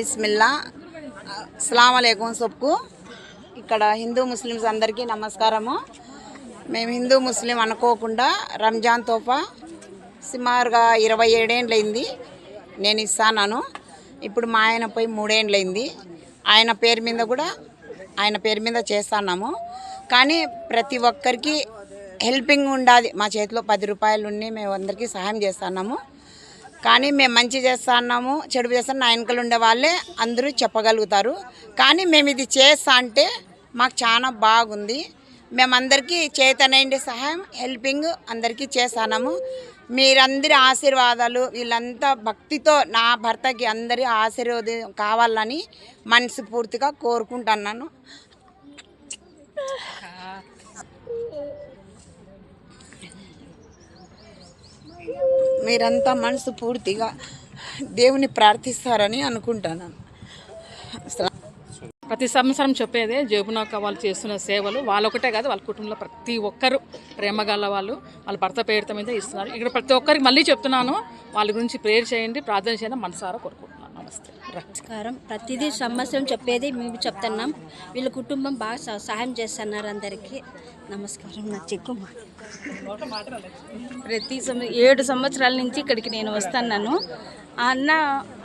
బిస్మిల్లా. అస్సలం అయికం సబ్కు. ఇక్కడ హిందూ ముస్లిమ్స్ అందరికీ నమస్కారము. మేము హిందూ ముస్లిం అనుకోకుండా రంజాన్ తోఫా సుమారుగా ఇరవై ఏడేండ్లైంది నేను ఇస్తాను ఇప్పుడు మా ఆయన పోయి మూడేండ్లైంది ఆయన పేరు మీద కూడా ఆయన పేరు మీద చేస్తున్నాము. కానీ ప్రతి ఒక్కరికి హెల్పింగ్ ఉండాలి మా చేతిలో పది రూపాయలు ఉండి మేము అందరికీ సహాయం చేస్తున్నాము. కానీ మేము మంచి చేస్తున్నాము చెడు చేస్తా నా వెనకలు ఉండే వాళ్ళే అందరూ చెప్పగలుగుతారు. కానీ మేము ఇది చేస్తా అంటే మాకు చాలా బాగుంది. మేమందరికీ చేతనైండి సహాయం హెల్పింగ్ అందరికీ చేస్తాము మీరందరి ఆశీర్వాదాలు వీళ్ళంతా భక్తితో నా భర్తకి అందరి ఆశీర్వాదం కావాలని మనస్ఫూర్తిగా కోరుకుంటున్నాను. మీరంతా మనసు పూర్తిగా దేవుని ప్రార్థిస్తారని అనుకుంటున్నాను ప్రతి సంవత్సరం చెప్పేదే జేబునాక వాళ్ళు చేస్తున్న సేవలు. వాళ్ళొకటే కాదు వాళ్ళ కుటుంబంలో ప్రతి ఒక్కరు ప్రేమగల వాళ్ళు. వాళ్ళ భర్త పేరుత మీద ఇస్తున్నారు. ఇక్కడ ప్రతి ఒక్కరికి మళ్ళీ చెప్తున్నాను వాళ్ళ గురించి ప్రేయర్ చేయండి ప్రార్థన చేయండి మనసారా కోరుకుంటున్నాను నమస్కారం. ప్రతిదీ సంవత్సరం చెప్పేది మేము చెప్తున్నాం. వీళ్ళ కుటుంబం బాగా సహ- సహాయం చేస్తున్నారు అందరికీ. నమస్కారం. నా చెక్కు ప్రతి సంవ ఏడు సంవత్సరాల నుంచి ఇక్కడికి నేను వస్తున్నాను. ఆ అన్న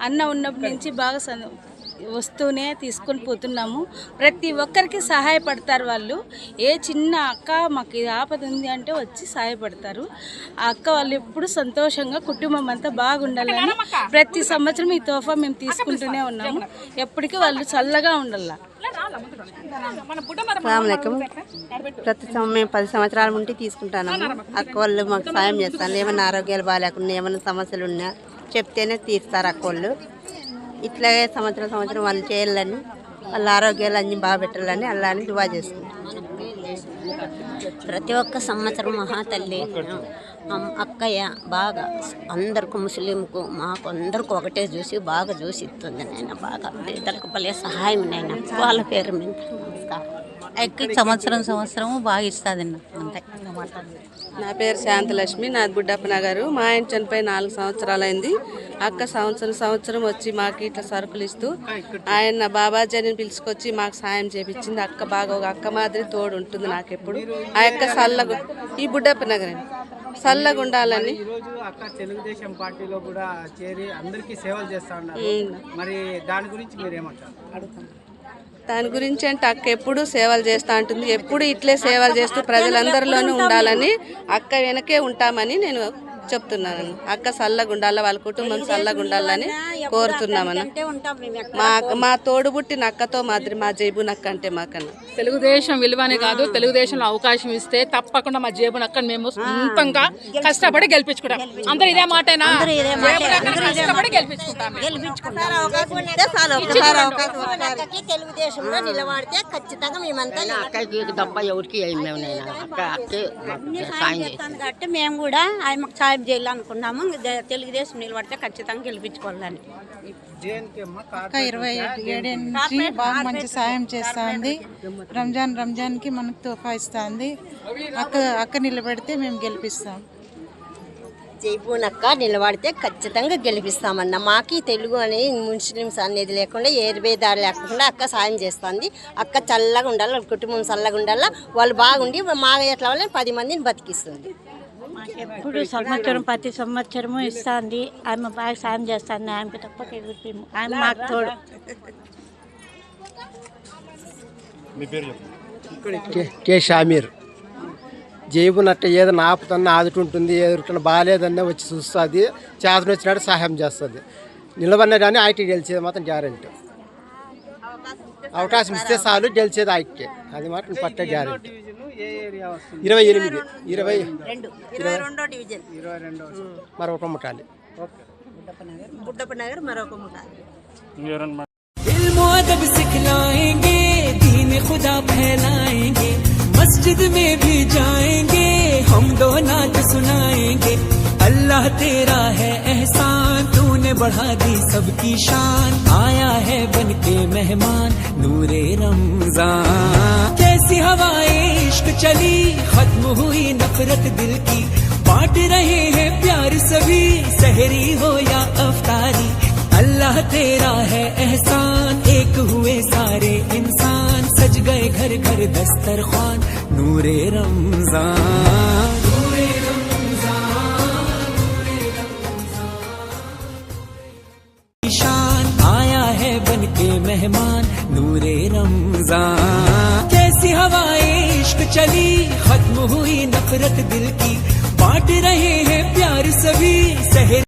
అన్న ఉన్నప్పటి నుంచి బాగా స- వస్తూనే తీసుకొని పోతున్నాము. ప్రతి ఒక్కరికి సహాయపడతారు వాళ్ళు. ఏ చిన్న అక్క మాకు ఆపద ఉంది అంటే వచ్చి సహాయపడతారు. ఆ అక్క వాళ్ళు ఎప్పుడు సంతోషంగా కుటుంబం అంతా బాగుండాలని ప్రతి సంవత్సరం ఈ తోఫా మేము తీసుకుంటూనే ఉన్నాము. ఎప్పటికీ వాళ్ళు చల్లగా ఉండాల. ప్రతి సం- మేము పది సంవత్సరాల నుండి తీసుకుంటాను అక్క వాళ్ళు మాకు సాయం చేస్తాను ఏమైనా ఆరోగ్యాలు బాగాలేకుండా ఏమైనా సమస్యలు ఉన్నా చెప్తేనే తీస్తారు అక్క వాళ్ళు. ఇట్లాగే సంవత్సరం సంవత్సరం వాళ్ళు చేయాలని వాళ్ళ ఆరోగ్యాలు అన్నీ బాగా పెట్టాలని అల్లాని అని దువా చేసుకుంటాం ప్రతి ఒక్క సంవత్సరం మహాతల్లి అక్కయ్య బాగా అందరికి ముస్లింకు మాకు అందరికీ ఒకటే చూసి బాగా చూసి ఇస్తుంది నాయన బాగా. ఇద్దరికి భలే సహాయం నాయన వాళ్ళ పేరు మీద నమస్కారం. ఎక్కి సంవత్సరం సంవత్సరం బాగా ఇస్తుంది అంతే. నా పేరు శాంతలక్ష్మి నాది బుడ్డప్ప నగరు. మా ఆయన చనిపోయి నాలుగు సంవత్సరాలు అయింది అక్క సంవత్సరం సంవత్సరం వచ్చి మాకు ఇట్లా సరుకులు ఇస్తూ ఆయన బాబాజీని పిలుచుకొచ్చి మాకు సాయం చేపించింది. అక్క బాగా ఒక అక్క మాదిరి తోడు ఉంటుంది నాకు ఎప్పుడు ఆ యొక్క సల్లగు ఈ బుడ్డప్ప నగరం. చల్లగా ఉండాలని. ఈరోజు అక్క తెలుగుదేశం పార్టీలో కూడా చేరి అందరికీ సేవలు చేస్తా ఉన్నారు. మరి దాని గురించి మీరు ఏమంటారు దాని గురించి అంటే అక్క ఎప్పుడు సేవలు చేస్తూ ఉంటుంది ఎప్పుడు ఇట్లే సేవలు చేస్తూ ప్రజలందరిలోనూ ఉండాలని అక్క వెనకే ఉంటామని నేను చెప్తున్నాను అక్క చల్లగా ఉండాలి వాళ్ళ కుటుంబం చల్లగా ఉండాలని కోరుతున్నామన్న మా మా తోడుబుట్టిన అక్కతో మాదిరి మా జైబు నక్క అంటే మాకన్నా. తెలుగుదేశం విలువనే కాదు తెలుగుదేశంలో అవకాశం ఇస్తే తప్పకుండా మా జేబు నక్కని మేము సొంతంగా కష్టపడి గెలిపించుకుంటాం. అందరూ ఇదే మాటేనా? కష్టపడి గెలిపించుకుంటాం. తెలుగుదేశంలో నిలబడితే ఖచ్చితంగా మేమంతా అక్కకి తప్ప ఎవరికి మేము నేను. అక్క అక్కే సాయం చేసి కాబట్టి మేము కూడా ఆయనకు సాయం చేయాలనుకున్నాము దే- తెలుగుదేశం నిలబడితే ఖచ్చితంగా గెలిపించుకోవాలని. ఇరవై ఏడు నుంచి బాగా మంచి సాయం చేస్తుంది రంజాన్ రంజాన్కి మనకు తోఫా ఇస్తుంది అక్క అక్క నిలబెడితే మేము గెలిపిస్తాం. జైపూనక్క నిలబడితే ఖచ్చితంగా గెలిపిస్తామన్న. మాకి తెలుగు అని ముస్లిమ్స్ అనేది లేకుండా ఏ భేదాలు లేకుండా అక్క సాయం చేస్తుంది. అక్క చల్లగా ఉండాలి వాళ్ళ కుటుంబం చల్లగా ఉండాలి వాళ్ళు బాగుండి మా ఎట్లా వాళ్ళని పది మందిని బతికిస్తుంది. ఎప్పుడు సంవత్సరం ప్రతి సంవత్సరము ఇస్తుంది. ఆమె బాగా సాయం చేస్తుంది. ఆమెకి తప్ప ఆమె మాకు తోడు. కే- కే షామీర్. జేబునట్ట ఏదైనా ఆపుతున్నా ఆదుకుంటుంది ఎదురుకున్న బాగాలేదన్నా వచ్చి చూస్తుంది. చేతను వచ్చినట్టు సహాయం చేస్తుంది. నిలబడినా కానీ ఐటీ గెలిచేది మాత్రం గ్యారంటీ. అవకాశం ఇస్తే చాలు. గెలిచేది ఐటీ. అది మాత్రం పట్టే గ్యారంటీ. ఇరవై ఎనిమిది ఇరవై మరొక گے خدا گے مسجد میں بھی جائیں گے ہم دو نات سنائیں گے اللہ تیرا ہے احسان تو نے بڑھا دی سب کی شان آیا ہے بن کے مہمان نور رمضان سی ہوائیں عشق چلی، ختم ہوئی نفرت دل کی۔ بانٹ رہے ہیں پیار سبھی سہری ہو یا افطاری اللہ تیرا ہے احسان، ایک ہوئے سارے انسان۔ سج گئے گھر گھر دسترخوان نور رمضان۔ شان آیا ہے بن کے مہمان۔ نور رمضان. کیسی ہوا عشق چلی، ختم ہوئی نفرت دل کی. بانٹ رہے ہیں پیار سبھی سہر